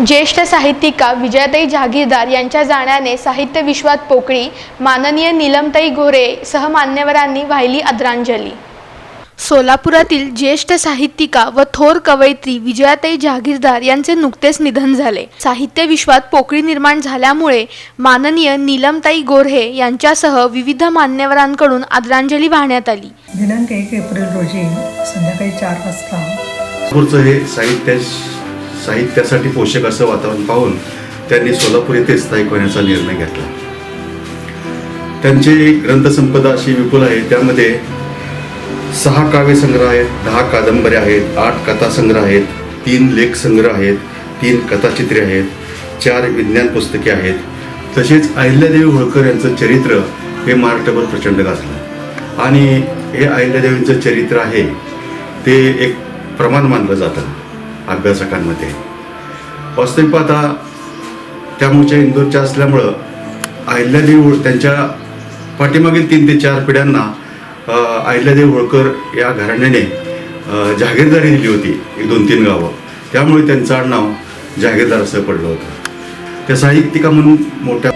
ज्येष्ठ साहित्यिका विजयाताई जहागीरदार यांच्या जाण्याने साहित्य विश्वात पोकळी माननीय नीलमताई घोरे सह मान्यवरांनी वाहिली आदरांजली. सोलापुरातील ज्येष्ठ साहित्यिका व थोर कवयित्री विजयाताई जहागीरदार यांचे नुकतेच निधन झाले. साहित्य विश्वात पोकळी निर्माण झाल्यामुळे माननीय नीलमताई गोऱ्हे यांच्यासह विविध मान्यवरांकडून आदरांजली वाहण्यात आली. दिनांक एक एप्रिल रोजी संध्याकाळी चार वाजता हे साहित्य साहित्यासाठी पोषक असं वातावरण पाहून त्यांनी सोलापूर येथे स्थायिक होण्याचा निर्णय घेतला. त्यांची ग्रंथसंपदा अशी विपुल आहे. त्यामध्ये सहा काव्यसंग्रह आहेत दहा कादंबऱ्या आहेत आठ कथासंग्रह आहेत तीन लेख संग्रह आहेत तीन कथाचित्रे आहेत चार विज्ञान पुस्तके आहेत. तसेच अहिल्यादेवी होळकर यांचं चरित्र हे महाराष्ट्रभर प्रचंड गाजलं. आणि हे अहिल्यादेवींचं चरित्र आहे ते एक प्रमाण मानलं जातं. अभ्यासकांमध्ये. वास्तविक पाहता त्या मूळच्या इंदूरच्या असल्यामुळं अहिल्यादेवी होळ त्यांच्या पाठीमागील तीन ते चार पिढ्यांना अहिल्यादेवी होळकर या घराण्याने जागीरदारी दिली होती एक दोन तीन गावं. त्यामुळे त्यांचं नाव जागीरदार असं पडलं होतं. त्या साहित्यिका म्हणून मोठ्या